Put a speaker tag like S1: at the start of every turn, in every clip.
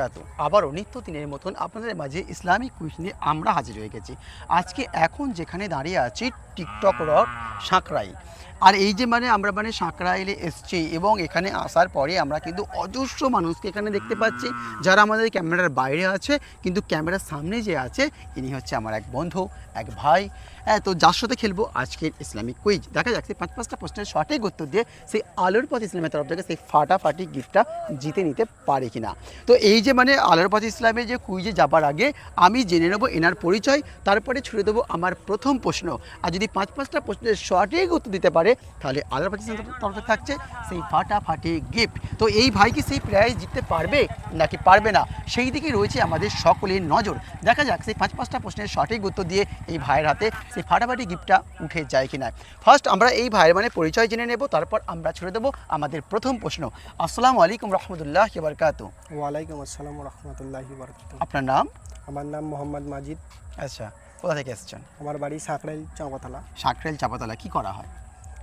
S1: কাতু আবারও নিত্য দিনের মতন আপনাদের মাঝে ইসলামিক কুইজ নিয়ে আমরা হাজির হয়ে গেছি। আজকে এখন যেখানে দাঁড়িয়ে আছি, টিকটক রক সাঁকরাই আর এই যে মানে আমরা মানে সাঁকরাইলে এসছি এবং এখানে আসার পরে আমরা কিন্তু অজস্র মানুষকে এখানে দেখতে পাচ্ছি। যারা আমাদের ক্যামেরার বাইরে আছে, কিন্তু ক্যামেরার সামনে যে আছে, ইনি হচ্ছে আমার এক বন্ধু, এক ভাই। হ্যাঁ তো যার সাথে খেলব আজকের ইসলামিক কুইজ। দেখা যাচ্ছে পাঁচ পাঁচটা প্রশ্নের সঠিক উত্তর দিয়ে সেই আলোর পথ ইসলামের তরফ থেকে সেই ফাটাফাটি গিফটটা জিতে নিতে পারে কিনা। তো এই যে মানে আলোর পথ ইসলামের যে কুইজে যাবার আগে আমি জেনে নেব এনার পরিচয়, তারপরে ছুড়ে দেবো আমার প্রথম প্রশ্ন। আর যদি পাঁচ পাঁচটা প্রশ্নের সঠিক উত্তর দিতে পারে তাহলে আলোর পথ ইসলামের তরফে থাকছে সেই ফাটাফাটি গিফট তো এই ভাই কি সেই প্রাইজ জিততে পারবে নাকি পারবে না? সেই দিকে রয়েছে আমাদের সকলের নজর। দেখা যাক সেই পাঁচ পাঁচটা প্রশ্নের সঠিক উত্তর দিয়ে এই ভাইয়ের হাতে সেই ফাটাফাটি গিফটটা উঠে যায় কিনা। ফার্স্ট আমরা এই ভাইয়ের মানে পরিচয় জেনে নেব তারপর আমরা ছুড়ে দেবো আমাদের প্রথম প্রশ্ন। আসসালামু আলাইকুম রহমতুল্লাহ বরকাত
S2: ওয়ালাইকুম আসসালাম রহমতুল্লাহি বরকাত
S1: আপনার নাম?
S2: আমার নাম মোহাম্মদ মাজিদ।
S1: আচ্ছা কোথা থেকে এসেছেন?
S2: আমার বাড়ি সাঁকড়াইল চাঁপাতলা।
S1: সাঁকরেল চাপাতলা কি করা হয়?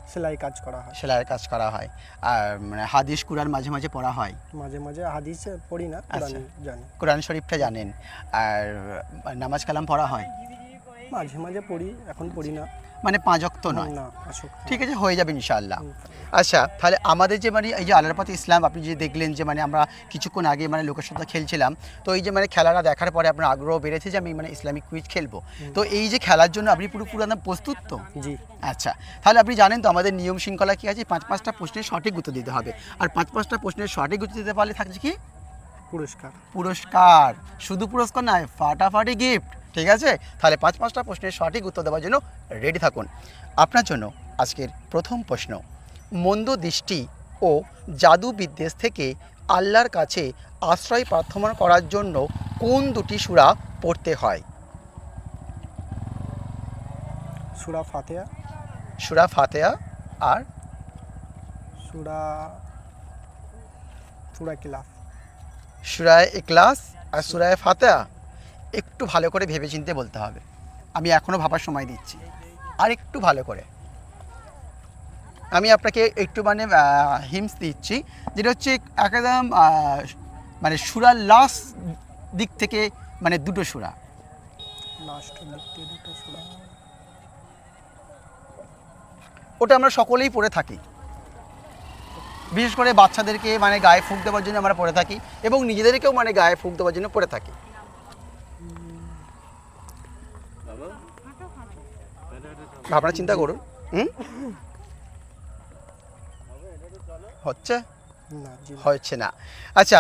S2: সেলাই কাজ করা হয়।
S1: সেলাইয়ের কাজ করা হয়। আর মানে হাদিস কুরআন মাঝে মাঝে পড়া হয়।
S2: মাঝে মাঝে হাদিস পড়ি না
S1: আচ্ছা।
S2: জানি।
S1: কোরআন শরীফটা জানেন। আর নামাজ কালাম পড়া হয়?
S2: মাঝে মাঝে পড়ি এখন পড়ি না।
S1: মানে পাঁচ অক্ত নয়। ঠিক আছে হয়ে যাবে ইনশাআল্লাহ। আচ্ছা তাহলে আমাদের যে মানে এই যে আলারপাতি ইসলাম আপনি যে দেখলেন যে মানে আমরা কিছুক্ষণ আগে মানে লোকের সাথে খেলছিলাম তো এই যে মানে খেলাটা দেখার পরে আপনার আগ্রহ বেড়েছে যে আমি মানে ইসলামিক কুইজ খেলব। তো এই যে খেলার জন্য আপনি পুরো পুরো প্রস্তুত তো?
S2: জি।
S1: আচ্ছা তাহলে আপনি জানেন তো আমাদের নিয়ম শৃঙ্খলা কী আছে? পাঁচ পাঁচটা প্রশ্নের সঠিক উত্তর দিতে হবে। আর পাঁচ পাঁচটা প্রশ্নের সঠিক উত্তর দিতে পারলে থাকছে কি?
S2: পুরস্কার।
S1: পুরস্কার। শুধু পুরস্কার নয় ফাটাফাটি গিফট ঠিক আছে? তাহলে পাঁচ পাঁচটা প্রশ্নের সঠিক উত্তর দেওয়ার জন্য রেডি থাকুন। আপনার জন্য আজকের প্রথম প্রশ্ন মন্দ দৃষ্টি ও জাদু বিদ্বেষ থেকে আল্লাহর কাছে আশ্রয় প্রার্থনা করার জন্য কোন দুটি সুরা পড়তে হয়?
S2: সুরা ফাতেহা।
S1: সুরা ফাতেহা আর
S2: সুরা সুরা কিলাফ
S1: সুরায় ইকলাস আর সুরায় ফাতেহা। একটু ভালো করে ভেবেচিন্তে বলতে হবে। আমি এখনও ভাবার সময় দিচ্ছি। আর একটু ভালো করে। আমি আপনাকে একটু মানে হিমস দিচ্ছি। যেটা হচ্ছে একদম মানে সুরার লাস্ট দিক থেকে মানে দুটো সুরা। ওটা আমরা সকলেই পড়ে থাকি। বিশেষ করে বাচ্চাদেরকে মানে গায়ে ফুঁক দেওয়ার জন্য আমরা পড়ে থাকি এবং নিজেদেরকেও মানে গায়ে ফুঁক দেওয়ার জন্য পড়ে থাকি। ভাবনা চিন্তা করুন। হুম? হচ্ছে। হচ্ছে না। আচ্ছা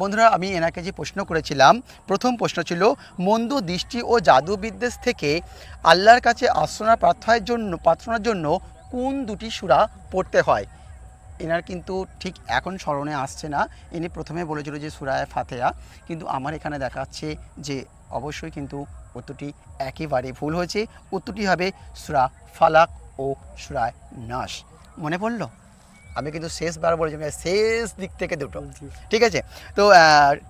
S1: বন্ধুরা আমি এনাকে যে প্রশ্ন করেছিলাম প্রথম প্রশ্ন ছিল মন্দ দৃষ্টি ও জাদু বিদ্বেষ থেকে আল্লাহর কাছে আশ্রনা প্রার্থনার জন্য প্রার্থনার জন্য কোন দুটি সূরা পড়তে হয়? এনার কিন্তু ঠিক এখন স্মরণে আসছে না। ইনি প্রথমে বলেছিল যে সুরায় ফাতেহা। কিন্তু আমার এখানে দেখাচ্ছে যে অবশ্যই কিন্তু উত্তরটি একেবারে ভুল হয়েছে। উত্তরটি হবে সুরা ফালাক ও সুরায় নাস মনে পড়ল? আমি কিন্তু শেষবার বলেছি মানে শেষ দিক থেকে দুটো। ঠিক আছে? তো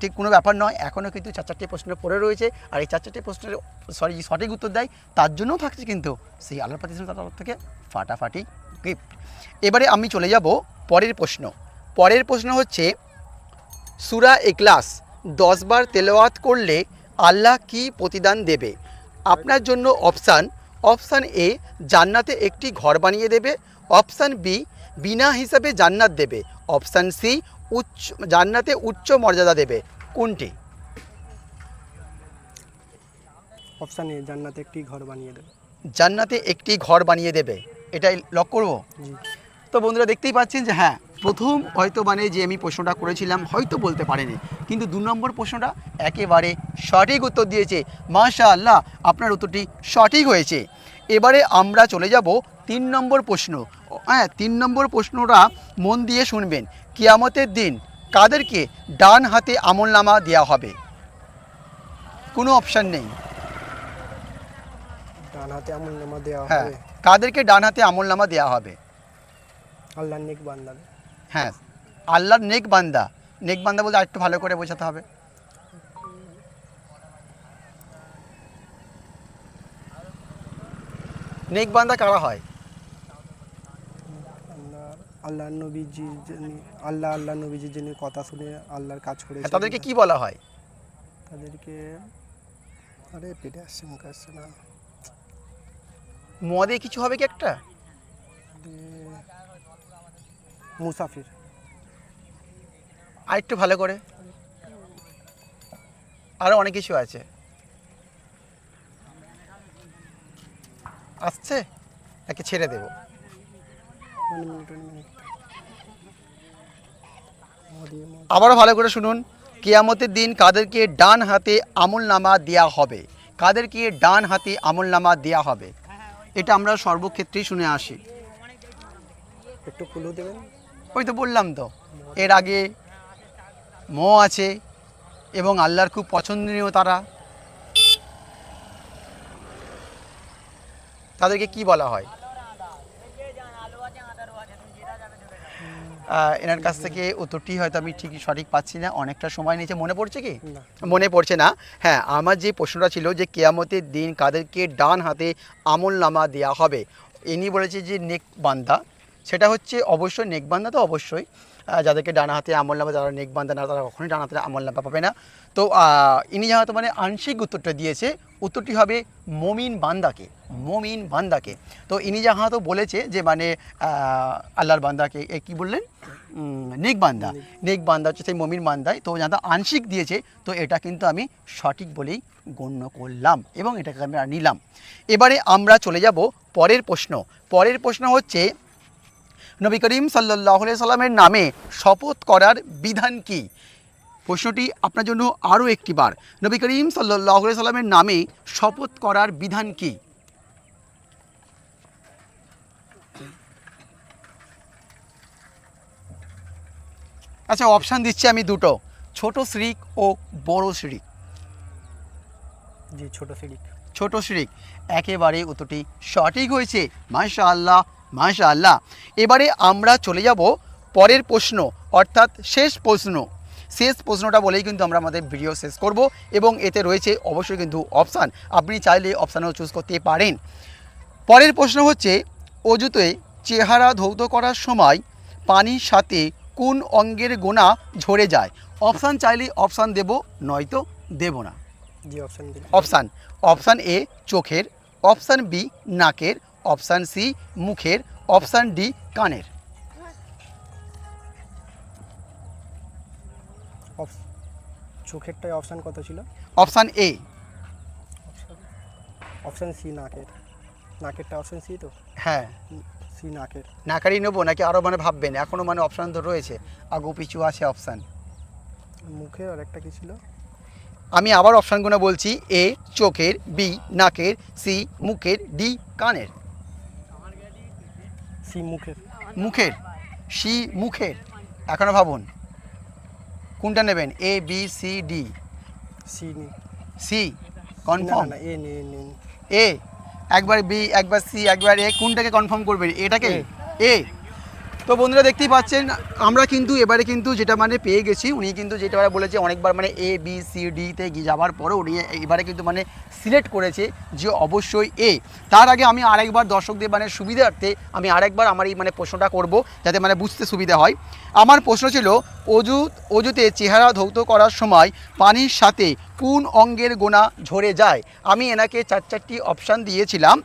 S1: ঠিক কোনো ব্যাপার নয় এখনও কিন্তু চার চারটে প্রশ্ন পড়ে রয়েছে। আর এই চার চারটে প্রশ্নের সরি সঠিক উত্তর দেয় তার জন্যও থাকছে কিন্তু সেই আল্লাহ পাতি তরফ থেকে ফাটাফাটি গিফট এবারে আমি চলে যাব পরের প্রশ্ন। পরের প্রশ্ন হচ্ছে সুরা এক্লাস দশবার তেলাওয়াত করলে আল্লাহ কি প্রতিদান দেবে? আপনার জন্য অপশান অপশান এ জান্নাতে একটি ঘর বানিয়ে দেবে। অপশান বি বিনা হিসাবে জান্নাত দেবে। অপশান সি উচ্চ জান্নাতে উচ্চ মর্যাদা দেবে। কোনটি?
S2: অপশান এ জান্নাতে একটি ঘর বানিয়ে দেবে।
S1: জান্নাতে একটি ঘর বানিয়ে দেবে। এটাই লক করব? তো বন্ধুরা দেখতেই পাচ্ছেন যে হ্যাঁ প্রথম হয়তো মানে যে আমি প্রশ্নটা করেছিলাম হয়তো বলতে পারেনি কিন্তু দু নম্বর প্রশ্নটা একেবারে সঠিক উত্তর দিয়েছে। মাশা আল্লাহ আপনার উত্তরটি সঠিক হয়েছে। এবারে আমরা চলে যাব তিন নম্বর প্রশ্ন। হ্যাঁ তিন নম্বর প্রশ্নটা মন দিয়ে শুনবেন। কিয়ামতের দিন কাদেরকে ডান হাতে আমলনামা দেওয়া হবে? কোনো অপশান নেই।
S2: ডান হাতে আমল নামা দেওয়া
S1: হ্যাঁ
S2: হবে?
S1: কাদেরকে ডান হাতে আমলনামা দেওয়া হবে?
S2: আল্লাহ নেক বান্দাদের।
S1: হ্যাঁ আল্লাহর নেক বান্দা। নেক বান্দা বলতে আরেকটু ভালো করে বোঝাতে হবে। নেক বান্দা কারা হয়?
S2: আল্লাহ নবীজি আল্লাহ আল্লাহ নবীজি যিনি কথা শুনে আল্লাহর কাজ করে
S1: হ্যাঁ, তাদেরকে কি বলা হয়?
S2: তাদেরকে আরে পেটে আসছে মুখে আসছে না।
S1: মদে কিছু হবে কি একটা?
S2: মুসাফির।
S1: আর একটু ভালো করে। আরও অনেক কিছু আছে। আসছে? একে ছেড়ে দেবো? আবারও ভালো করে শুনুন। কেয়ামতের দিন কাদেরকে ডান হাতে আমল নামা দেওয়া হবে। কাদেরকে ডান হাতে আমল নামা দেওয়া হবে। এটা আমরা সর্বক্ষেত্রেই শুনে আসি।
S2: একটু কুলু দেবেন?
S1: ওই তো বললাম তো এর আগে ম আছে এবং আল্লাহর খুব পছন্দনীয় তারা। তাদেরকে কি বলা হয়? এনার কাছ থেকে উত্তরটি হয়তো আমি ঠিকই সঠিক পাচ্ছি না অনেকটা সময় নিয়েছে। মনে পড়ছে কি? মনে পড়ছে না। হ্যাঁ আমার যে প্রশ্নটা ছিল যে কেয়ামতের দিন কাদেরকে ডান হাতে আমল নামা দেওয়া হবে ইনি বলেছে যে নেক বান্দা সেটা হচ্ছে অবশ্যই নেক বান্দা তো অবশ্যই যাদেরকে ডানা হাতে আমল নামা, যারা নেক বান্দা না, তারা কখনোই ডানা হাতে আমল নামা পাবে না। তো ইনি যেহেতু মানে আংশিক উত্তরটা দিয়েছে, উত্তরটি হবে মমিন বান্দাকে মমিন বান্দাকে। তো ইনি যাহাতো বলেছে যে মানে আল্লাহর বান্দাকে, এ কী বললেন? নেক বান্দা। নেক বান্দা হচ্ছে সেই মমিন বান্দায় তো যাতে আংশিক দিয়েছে, তো এটা কিন্তু আমি সঠিক বলেই গণ্য করলাম এবং এটাকে আমরা নিলাম। এবারে আমরা চলে যাব পরের প্রশ্ন। পরের প্রশ্ন হচ্ছে নবী করিম সাল্লাহ সাল্লামের নামে শপথ করার বিধান কি? প্রশ্নটি আপনার জন্য আরও একটি বার। নবী করিম সাল্লাহ সাল্লামের নামে শপথ করার বিধান কি? আচ্ছা অপশান দিচ্ছি আমি দুটো ছোট শ্রিক ও বড় শ্রিক।
S2: জি ছোট সিরিক
S1: ছোট শিরিক একেবারে উত্তরটি সঠিক হয়েছে মাশা আল্লাহ মাশা আল্লাহ এবারে আমরা চলে যাব পরের প্রশ্ন অর্থাৎ শেষ প্রশ্ন। শেষ প্রশ্নটা বলেই কিন্তু আমরা আমাদের ভিডিও শেষ করব এবং এতে রয়েছে অবশ্যই কিন্তু অপশান আপনি চাইলে অপশানও চুজ করতে পারেন। পরের প্রশ্ন হচ্ছে অজুতে চেহারা ধৌত করার সময় পানির সাথে কোন অঙ্গের গোনা ঝরে যায়? অপশান চাইলে অপশান দেব নয়তো দেব না।
S2: অপশন
S1: অপশান অপশান এ চোখের অপশান বি নাকের অপশান সি মুখের অপশান ডি কানের।
S2: চোখেরটায় অপশান কত ছিল?
S1: Option A.
S2: অপশান সি নাকের। নাকেরটা অপশান সি তো?
S1: হ্যাঁ।
S2: সি নাকের।
S1: নাকারি নেব নাকি আরও মানে ভাববেন? এখনও মানে অপশান তো রয়েছে। আগু পিছু আছে অপশান।
S2: মুখে আর একটা কি ছিল?
S1: আমি আবার অপশানগুলো বলছি। এ চোখের বি নাকের সি মুখের ডি কানের।
S2: সি মুখের।
S1: মুখের? সি মুখের? এখনও ভাবুন। কোনটা নেবেন? A B C D
S2: C
S1: C confirm
S2: A
S1: A একবার বি একবার সি একবার এ কোনটাকে কনফার্ম করবেন? এটাকে এ তো বন্ধুরা দেখতেই পাচ্ছেন, আমরা কিন্তু এবারে কিন্তু যেটা মানে পেয়ে গেছি, উনি কিন্তু যেটা বলেছে অনেকবার মানে এ বি সি ডিতে যাওয়ার পরে উনি এবারে কিন্তু মানে সিলেক্ট করেছে যে অবশ্যই এ তার আগে আমি আরেকবার দর্শকদের মানে সুবিধার্থে আমি আরেকবার আমার এই মানে প্রশ্নটা করব, যাতে মানে বুঝতে সুবিধা হয়। আমার প্রশ্ন ছিল অজু অজুতে চেহারা ধৌত করার সময় পানির সাথে কোন অঙ্গের গোনা ঝরে যায়? আমি এনাকে চার চারটি অপশান দিয়েছিলাম।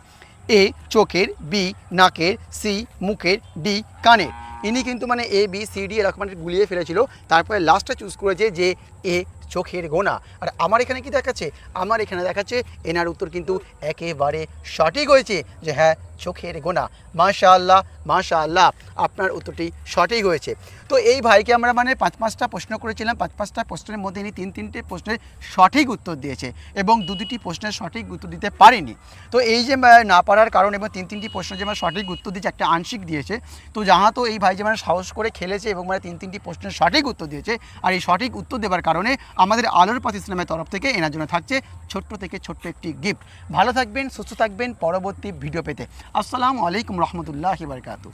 S1: এ চোখের, বি নাকের, সি মুখের, ডি কানের। ইনি কিন্তু মানে এ, বি, সি, ডি এরকম গুলিয়ে ফেলেছিল। তারপরে লাস্টটা চুজ করেছে যে এ চোখের গোনা। আর আমার এখানে কি দেখাচ্ছে? আমার এখানে দেখাচ্ছে, এনার উত্তর কিন্তু একেবারে সঠিক হয়েছে যে হ্যাঁ চোখের গোনা। মাশা আল্লাহ মাশা আল্লাহ আপনার উত্তরটি সঠিক হয়েছে। তো এই ভাইকে আমরা মানে পাঁচ পাঁচটা প্রশ্ন করেছিলাম, পাঁচ পাঁচটা প্রশ্নের মধ্যে ইনি তিন তিনটে প্রশ্নের সঠিক উত্তর দিয়েছে এবং দু দুটি প্রশ্নের সঠিক উত্তর দিতে পারেনি। তো এই যে না পারার কারণ এবং তিন তিনটি প্রশ্ন যে সঠিক উত্তর দিয়েছে, একটা আংশিক দিয়েছে, তো যাহা তো এই ভাই যে মানে সাহস করে খেলেছে এবং মানে তিন তিনটি প্রশ্নের সঠিক উত্তর দিয়েছে আর এই সঠিক উত্তর দেওয়ার কারণে আমাদের আলোর পাতি ইসলামের তরফ থেকে এনার জন্য থাকছে ছোট্ট থেকে ছোট্ট একটি গিফট ভালো থাকবেন, সুস্থ থাকবেন, পরবর্তী ভিডিও পেতে। আসসালামু আলাইকুম রহমতুল্লাহ বারকাতু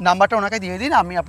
S1: নাম্বারটা ওনাকে দিয়ে দিন আমি আপনার